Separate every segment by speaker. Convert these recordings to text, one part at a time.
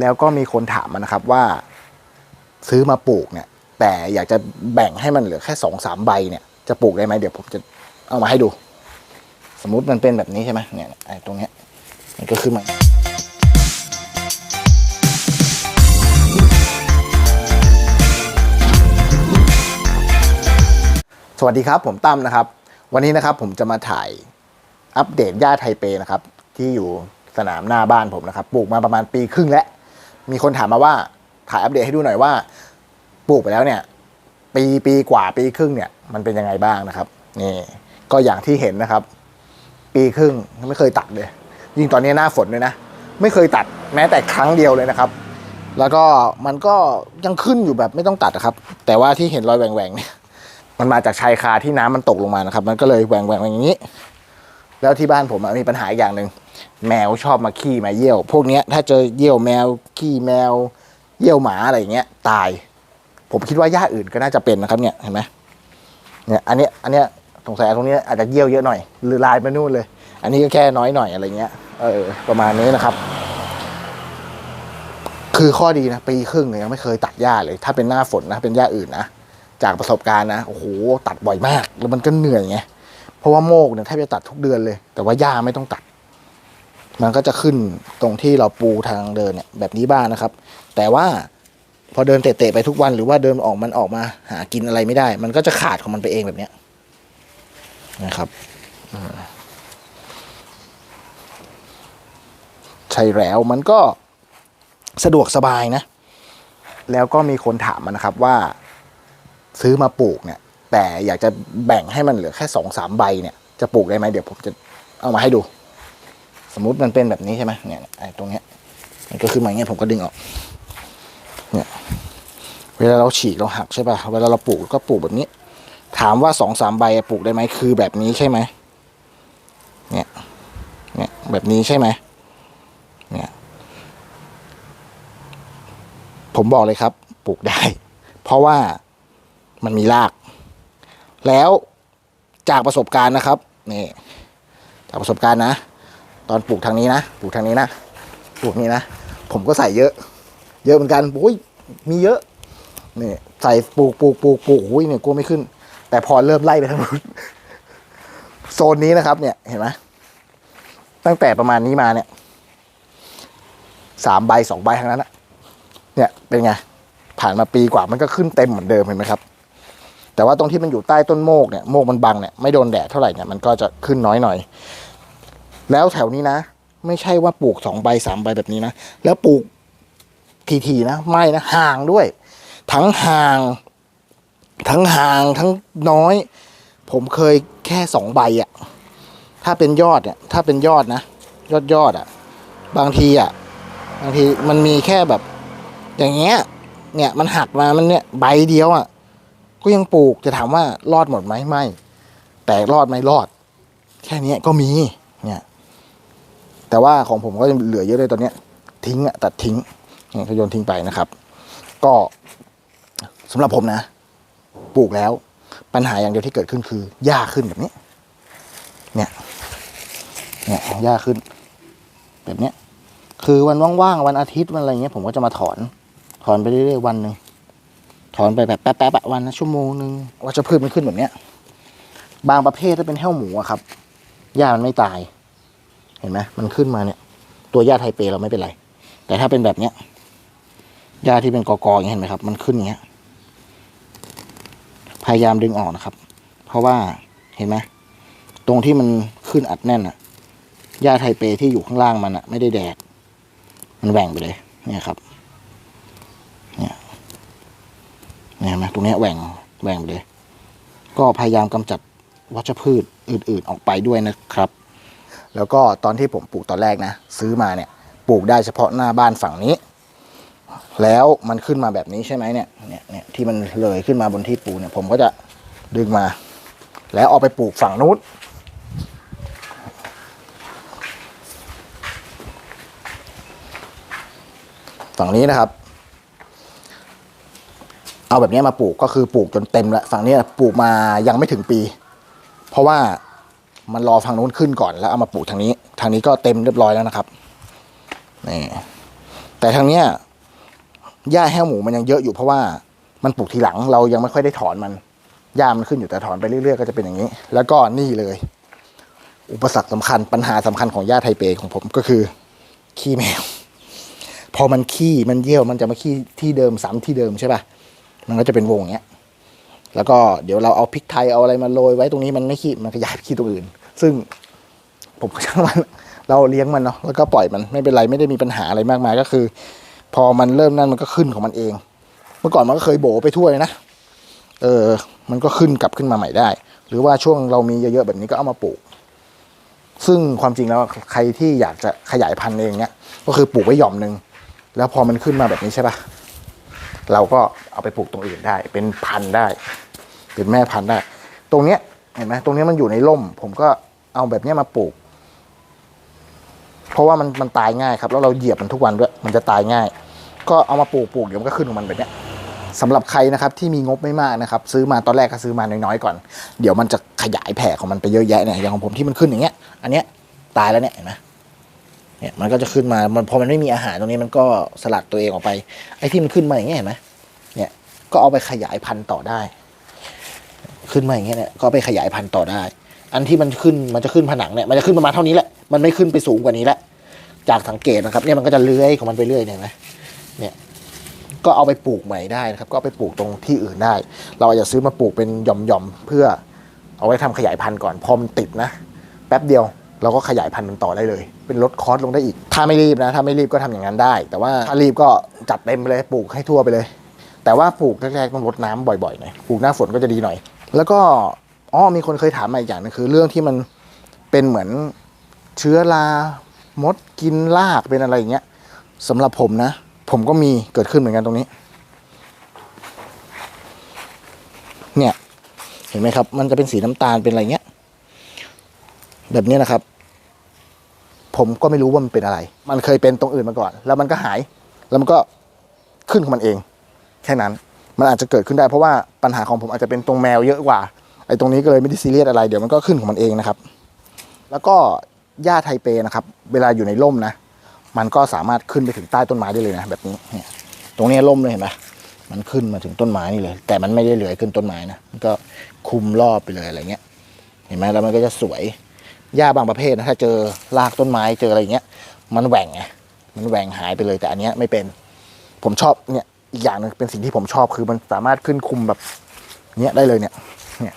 Speaker 1: แล้วก็มีคนถามมานะครับว่า ซื้อมาปลูกเนี่ย แต่อยากจะแบ่งให้มันเหลือแค่สองสามใบเนี่ยจะปลูกได้ไหมเดี๋ยวผมจะเอามาให้ดู สมมุติมันเป็นแบบนี้ใช่ไหมเนี่ยไอ้ตรงเนี้ยมันก็ขึ้นมาสวัสดีครับผมตั้มนะครับ วันนี้นะครับผมจะมาถ่ายอัปเดตหญ้าไทเปนะครับ ที่อยู่สนามหน้าบ้านผมนะครับ ปลูกมาประมาณปีครึ่งแล้ว มีคนถามมาว่าถ่ายอัปเดตให้ดูหน่อยว่า ปลูกไปแล้วเนี่ย ปีปีกว่าปีครึ่งเนี่ย มันเป็นยังไงบ้างนะครับนี่ก็อย่างที่เห็นนะครับ ปีครึ่งไม่เคยตัดเลย ยิ่งตอนนี้หน้าฝนด้วยนะ ไม่เคยตัดแม้แต่ครั้งเดียวเลยนะครับ แล้วก็มันก็ยังขึ้นอยู่แบบไม่ต้องตัดนะครับ แต่ว่าที่เห็นรอยแหว่งๆเนี่ยมันมาจากชายคาที่น้ำมันตกลงมานะครับ มันก็เลยแหว่งแหว่งอย่างนี้ แล้วที่บ้านผมมีปัญหาอีกอย่างหนึ่งแมวชอบมาขี้มาเยี่ยว พวกเนี้ยถ้าเจอเยี่ยวแมวขี้แมว เยี่ยวหมาอะไรอย่างเงี้ย ตาย ผมคิดว่าหญ้าอื่นก็น่าจะเป็นนะครับเนี่ยเห็นไหมเนี่ยอันเนี้ยอันเนี้ยสงสัยตรงนี้อาจจะเยี่ยวเยอะหน่อย หรือลายไปนู่นเลย อันนี้ก็แค่น้อยหน่อยอะไรเงี้ยเออประมาณนี้นะครับ คือข้อดีนะปีครึ่งเนี่ยยังไม่เคยตัดหญ้าเลย ถ้าเป็นหน้าฝนนะเป็นหญ้าอื่นนะจากประสบการณ์นะโอ้โหตัดบ่อยมาก แล้วมันก็เหนื่อยไง เพราะว่าโมกเนี่ยแทบจะตัดทุกเดือนเลย แต่ว่าหญ้าไม่ต้องตัด มันก็จะขึ้นตรงที่เราปูทางเดินเนี่ยแบบนี้บ้างนะครับ แต่ว่าพอเดินเตะๆไปทุกวันหรือว่าเดินออกมันออกมา หากินอะไรไม่ได้ มันก็จะขาดของมันไปเองแบบเนี้ยนะครับใช่แล้วมันก็สะดวกสบายนะ แล้วก็มีคนถามมานะครับว่า ซื้อมาปลูกเนี่ย แต่อยากจะแบ่งให้มันเหลือแค่สองสามใบเนี่ยจะปลูกได้ไหมเดี๋ยวผมจะเอามาให้ดู สมมุติมันเป็นแบบนี้ใช่ไหมเนี่ยไอ้ตรงเนี้ยมันก็ขึ้นมาอย่างเงี้ยผมก็ดึงออกเนี่ยเวลาเราฉีกเราหักใช่ป่ะเวลาเราปลูกก็ปลูกแบบนี้ ถามว่าสองสามใบปลูกได้ไหมคือแบบนี้ใช่ไหมเนี่ยเนี่ยแบบนี้ใช่ไหมเนี่ยผมบอกเลยครับ ปลูกได้ เพราะว่ามันมีราก แล้วจากประสบการณ์นะครับนี่จากประสบการณ์นะ ตอนปลูกทางนี้นะปลูกทางนี้นะปลูกนี้นะ ผมก็ใส่เยอะ เยอะเหมือนกันโอ้ยมีเยอะนี่ใส่ปลูกปลูกปลูกปลูกโอ้ยเนี่ยกลัวไม่ขึ้น แต่พอเริ่มไล่ไปทางนู้นโซนนี้นะครับ เนี่ยเห็นไหมตั้งแต่ประมาณนี้มาเนี่ยสามใบสองใบทั้งนั้นอะเนี่ยเป็นไงผ่านมาปีกว่ามันก็ขึ้นเต็มเหมือนเดิมเห็นไหมครับ แต่ว่าตรงที่มันอยู่ใต้ต้นโมกเนี่ยโมกมันบังเนี่ยไม่โดนแดดเท่าไหร่เนี่ยมันก็จะขึ้นน้อยหน่อย แล้วแถวนี้นะ ไม่ใช่ว่าปลูกสองใบสามใบแบบนี้นะ แล้วปลูกทีๆนะ ไม่นะห่างด้วย ทั้งห่าง ทั้งห่างทั้งน้อย ผมเคยแค่สองใบอะถ้าเป็นยอดเนี่ย ถ้าเป็นยอดนะ ยอดยอดอะบางทีอะบางทีมันมีแค่แบบ อย่างเงี้ย เนี่ยมันหักมามันเนี่ยใบเดียวอะ ก็ยังปลูกจะถามว่ารอดหมดไหมไม่ แต่รอดไหมรอด แค่นี้ก็มีเนี่ย แต่ว่าของผมก็ยังเหลือเยอะเลยตอนเนี้ย ทิ้งอะตัดทิ้งเนี่ยก็โยนทิ้งไปนะครับ ก็สำหรับผมนะ ปลูกแล้ว ปัญหาอย่างเดียวที่เกิดขึ้นคือหญ้าขึ้นแบบนี้ เนี่ย เนี่ยหญ้าขึ้น แบบเนี้ยคือวันว่างๆวันอาทิตย์วันอะไรเงี้ยผมก็จะมาถอน ถอนไปเรื่อยๆวันหนึ่ง ถอนไปแบบแป๊บๆวันละชั่วโมงหนึ่งว่าจะพืชมันขึ้นแบบเนี้ย บางประเภทถ้าเป็นแห้วหมูอะครับหญ้ามันไม่ตาย เห็นไหมมันขึ้นมาเนี่ย ตัวหญ้าไทเปเราไม่เป็นไร แต่ถ้าเป็นแบบเนี้ยหญ้าที่เป็นกอกๆอย่างเงี้เห็นไหมครับ มันขึ้นอย่างเงี้ย พยายามดึงออกนะครับ เพราะว่าเห็นไหมตรงที่มันขึ้นอัดแน่นอะหญ้าไทเปที่อยู่ข้างล่างมันอะไม่ได้แดด มันแหว่งไปเลย เนี่ยครับ เนี่ย เนี่ยเห็นไหมตรงนี้แหว่งแหว่งไปเลย ก็พยายามกำจัดวัชพืชอื่น ๆ ออกไปด้วยนะครับ แล้วก็ตอนที่ผมปลูกตอนแรกนะ ซื้อมาเนี่ยปลูกได้เฉพาะหน้าบ้านฝั่งนี้ แล้วมันขึ้นมาแบบนี้ใช่ไหมเนี่ยเนี่ยเนี่ยที่มันเลยขึ้นมาบนที่ปลูกเนี่ย ผมก็จะดึงมา แล้วเอาไปปลูกฝั่งนู้นฝั่งนี้นะครับ เอาแบบนี้มาปลูกก็คือปลูกจนเต็มแล้วฝั่งนี้ปลูกมายังไม่ถึงปี เพราะว่ามันรอฝั่งนู้นขึ้นก่อนแล้วเอามาปลูกทางนี้ ทางนี้ก็เต็มเรียบร้อยแล้วนะครับนี่แต่ทางเนี้ยหญ้าแห้วหมูมันยังเยอะอยู่เพราะว่ามันปลูกทีหลังเรายังไม่ค่อยได้ถอนมันหญ้ามันขึ้นอยู่แต่ถอนไปเรื่อยๆก็จะเป็นอย่างนี้ แล้วก็นี่เลย อุปสรรคสำคัญปัญหาสำคัญของหญ้าไทเปของผมก็คือ ขี้แมว พอมันขี้มันเยี่ยวมันจะมาขี้ที่เดิมซ้ำที่เดิมใช่ป่ะ มันก็จะเป็นวงเงี้ย แล้วก็เดี๋ยวเราเอาพริกไทยเอาอะไรมาโรยไว้ตรงนี้มันไม่ขี้มันก็ย้ายไปขี้ตรงอื่น ซึ่งผมก็ช่างมันเราเลี้ยงมันเนาะแล้วก็ปล่อยมันไม่เป็นไรไม่ได้มีปัญหาอะไรมากมายก็คือ พอมันเริ่มนั่นมันก็ขึ้นของมันเอง เมื่อก่อนมันก็เคยโบไปทั่วเลยนะเออ มันก็ขึ้นกลับขึ้นมาใหม่ได้ หรือว่าช่วงเรามีเยอะๆแบบนี้ก็เอามาปลูก ซึ่งความจริงแล้วใครที่อยากจะขยายพันธุ์เองเนี่ยก็คือปลูกไว้หย่อมหนึ่งแล้วพอมันขึ้นมาแบบนี้ใช่ปะ เราก็เอาไปปลูกตรงอื่นได้ เป็นพันธุ์ได้เป็นแม่พันธุ์ได้ ตรงเนี้ยเห็นไหมตรงเนี้ยมันอยู่ในร่ม ผมก็เอาแบบเนี้ยมาปลูก เพราะว่ามันมันตายง่ายครับ แล้วเราเหยียบมันทุกวันด้วย มันจะตายง่าย ก็เอามาปลูกปลูกเดี๋ยวมันก็ขึ้นของมันแบบเนี้ยสำหรับใครนะครับที่มีงบไม่มากนะครับ ซื้อมาตอนแรกก็ซื้อมาน้อยๆก่อน เดี๋ยวมันจะขยายแผ่ของมันไปเยอะแยะเนี่ยอย่างของผมที่มันขึ้นอย่างเงี้ย อันเนี้ยตายแล้วเนี่ยเห็นไหม เนี่ยมันก็จะขึ้นมา มันพอมันไม่มีอาหารตรงนี้มันก็สลัดตัวเองออกไป ไอ้ที่มันขึ้นมาอย่างเงี้ยเห็นไหมเนี่ย ก็เอาไปขยายพันธุ์ต่อได้ ขึ้นมาอย่างเงี้ยเนี่ย ก็ไปขยายพันธุ์ต่อได้ อันที่มันขึ้น มันจะขึ้นผนังเนี่ย มันจะขึ้นประมาณเท่านี้แหละ มันไม่ขึ้นไปสูงกว่านี้แหละจากสังเกตนะครับ เนี่ยมันก็จะเลื้อยของมันไปเรื่อยเนี่ยเห็นไหมเนี่ย ก็เอาไปปลูกใหม่ได้นะครับ ก็ไปปลูกตรงที่อื่นได้ เราอาจจะซื้อมาปลูกเป็นหย่อมๆเพื่อเอาไว้ทำขยายพันธุ์ก่อน พอมันติดนะ แป๊บเดียว เราก็ขยายพันธุ์มันต่อได้เลย เป็นลดคอสลงได้อีก ถ้าไม่รีบนะ ถ้าไม่รีบก็ทำอย่างนั้นได้ แต่ว่าถ้ารีบก็จัดเต็มไปเลยปลูกให้ทั่วไปเลย แต่ว่าปลูกแรกๆต้องรดน้ำบ่อยๆหน่อยปลูกหน้าฝนก็จะดีหน่อย แล้วก็อ๋อมีคนเคยถามมาอีกอย่างนึงคือเรื่องที่มันเป็นเหมือนเชื้อรามดกินรากเป็นอะไรอย่างเงี้ยสำหรับผมนะ ผมก็มีเกิดขึ้นเหมือนกันตรงนี้ เนี่ย เห็นไหมครับ มันจะเป็นสีน้ำตาลเป็นอะไรเงี้ย แบบนี้นะครับ ผมก็ไม่รู้ว่ามันเป็นอะไร มันเคยเป็นตรงอื่นมาก่อน แล้วมันก็หาย แล้วมันก็ขึ้นของมันเอง แค่นั้น มันอาจจะเกิดขึ้นได้เพราะว่าปัญหาของผมอาจจะเป็นตรงแมวเยอะกว่า ไอ้ตรงนี้ก็เลยไม่ได้ซีเรียสอะไร เดี๋ยวมันก็ขึ้นของมันเองนะครับ แล้วก็หญ้าไทเปนะครับ เวลาอยู่ในร่มนะ มันก็สามารถขึ้นไปถึงใต้ต้นไม้ได้เลยนะ แบบนี้เนี่ยตรงนี้ร่มเลยเห็นไหมมันขึ้นมาถึงต้นไม้นี่เลย แต่มันไม่ได้เหลือยขึ้นต้นไม้นะ มันก็คุมรอบไปเลยอะไรเงี้ย เห็นไหมแล้วมันก็จะสวย หญ้าบางประเภทนะถ้าเจอรากต้นไม้เจออะไรอย่างเงี้ย มันแหว่งไงมันแหว่งหายไปเลยแต่อันเนี้ยไม่เป็น ผมชอบเนี่ยอีกอย่างหนึงเป็นสิ่งที่ผมชอบคือมันสามารถขึ้นคุมแบบเนี้ยได้เลยเนี่ยเนี่ย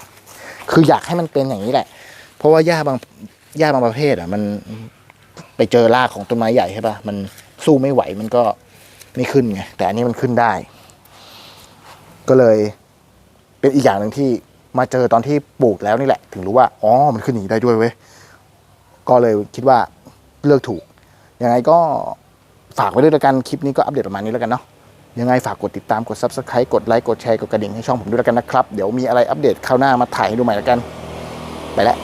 Speaker 1: คืออยากให้มันเป็นอย่างนี้แหละ เพราะว่าหญ้าบางหญ้าบางประเภทอะมันไปเจอรากของต้นไม้ใหญ่ใช่ปะมันสู้ไม่ไหวมันก็ไม่ขึ้นไงแต่อันนี้มันขึ้นได้ ก็เลยเป็นอีกอย่างหนึ่งที่มาเจอตอนที่ปลูกแล้วนี่แหละ ถึงรู้ว่าอ๋อมันขึ้นอย่างนี้ได้ด้วยเว้ย ก็เลยคิดว่าเลือกถูก ยังไงก็ฝากไว้ด้วยละกัน คลิปนี้ก็อัปเดตประมาณนี้แล้วกันเนาะ ยังไงฝากกดติดตาม กด subscribe กดไลค์ กดแชร์ กดกระดิ่งให้ช่องผมด้วยแล้วกันนะครับ เดี๋ยวมีอะไรอัปเดตคราวหน้ามาถ่ายให้ดูใหม่แล้วกัน ไปแล้ว